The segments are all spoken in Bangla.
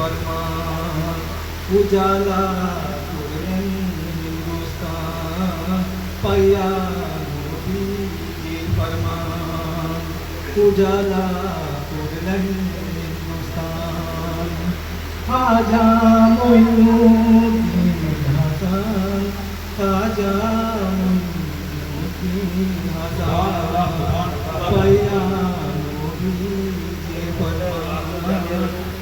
ফরমান উজালা করলেন হিন্দুস্তান পাইয়া নবীজির ফরমান। উজালা করলেন হিন্দুস্তান। খাজা মঈনুদ্দিন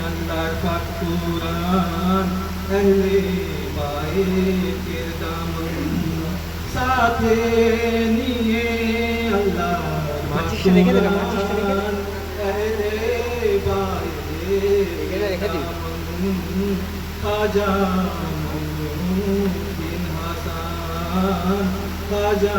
अंदर का कुरान अहले बाए किरदाम साथे निये अल्लाह माचिस चले गए ना माचिस चले गए अहले बाए किरदाम खाजा बिन हसन खाजा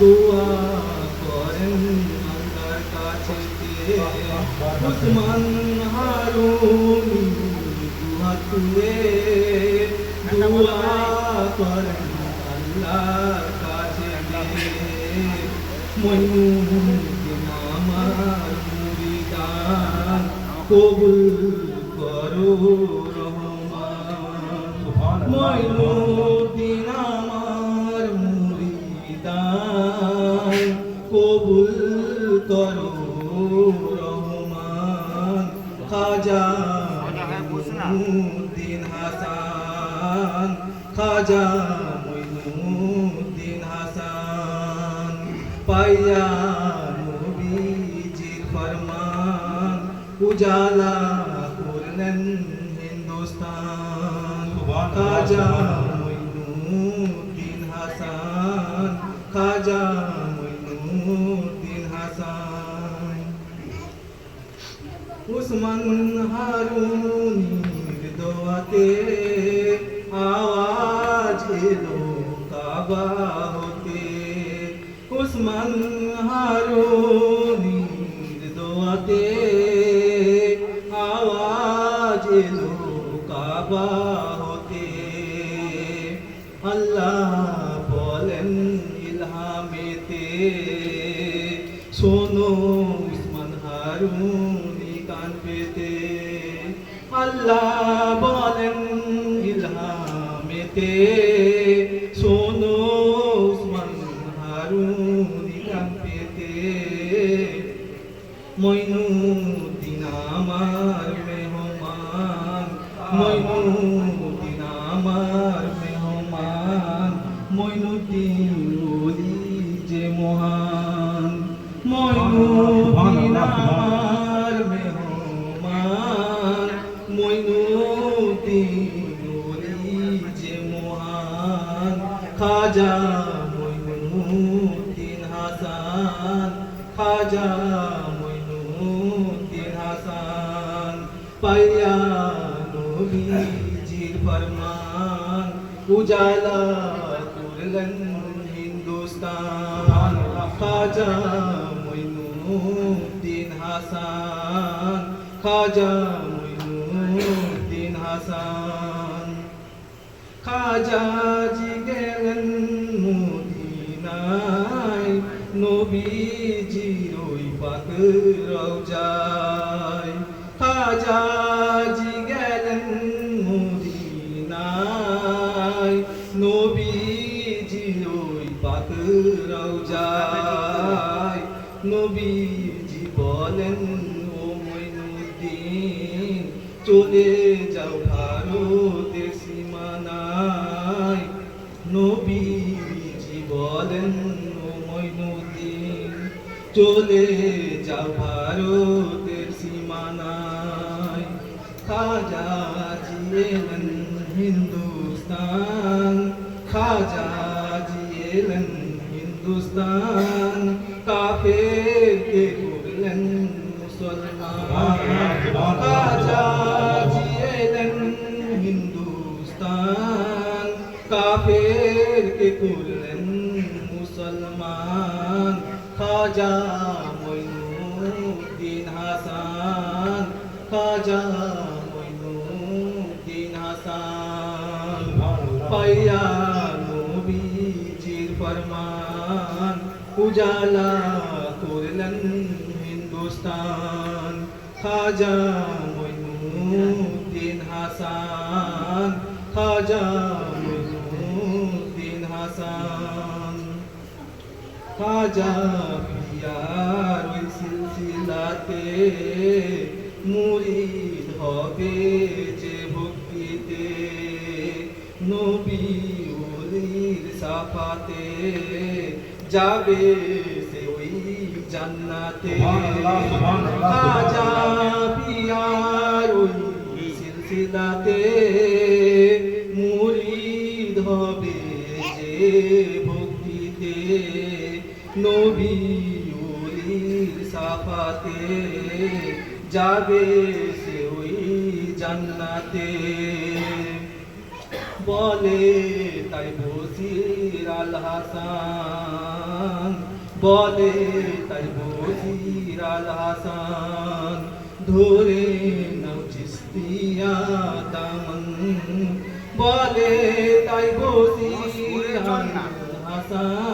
দোয়া করেন আল্লাহর কাছে উসমান হারুন তুলে দোয়া করেন আল্লাহর কাছে ময়ূর আমার মুরিদান কবুল করো রহমান। ময়ূরদিন আমার মঈনুদ্দিন হাসান পাইয়া নবীজির ফরমান উজালা করলেন হিন্দুস্তান খাজা মঈনুদ্দিন হাসান খাজা মঈনুদ্দিন হাসান উসমান হারুনির দোয়াতে কাবা হতে আল্লাহ বলেন ইলহামেতে শোনো উসমান হারুনি কান পেতে। আল্লাহ খাজা মইনুদ্দিন হাসান খাজা মইনুদ্দিন হাসান পাইয়া নবীজির ফরমান উজালা করলেন হিন্দুস্তান খাজা মইনুদ্দিন হাসান খাজা মইনুদ্দিন হাসান খাজাজি নবীজির ওই পাক রওজায় খাজাজি গেলেন মদিনায়, নবীজির ওই পাক রওজায় নবীজি বলেন, ও মইনুদ্দিন, চলে যাও ভারতের সীমানায়। নবীজি বলেন মইনুদ্দিন, চলে যাও ভারতের সীমানায়। খাজা জিয়েলেন হিন্দুস্তান, খাজা জিয়েলেন হিন্দুস্তান কাফের কে করলেন মুসলমান। খাজা জিয়েলেন হিন্দুস্তান কাফের কে করলেন মুসলমান, খাজা মইনুদ্দিন হাসান, খাজা মইনুদ্দিন হাসান, পাইয়া নবীজির ফরমান, উজালা করলেন হিন্দুস্তান, খাজা মইনুদ্দিন হাসান, খাজা খাজা পিয়ার ওই সিলসিলাতে মুরিদ হবে যে ভক্তিতে। নবী ওলির সাফাতে যাবে সে ওই জান্নাতে। পিয়ার ওই সিলসিলাতে সাফাতে যাবে সে ওই জান্নাতে। বলে তাই বসির আল হাসান, বলে তাই বসির আল হাসান, ধরে নাও চিস্তিয়া দামন। বলে তাই বসির আল হাসান।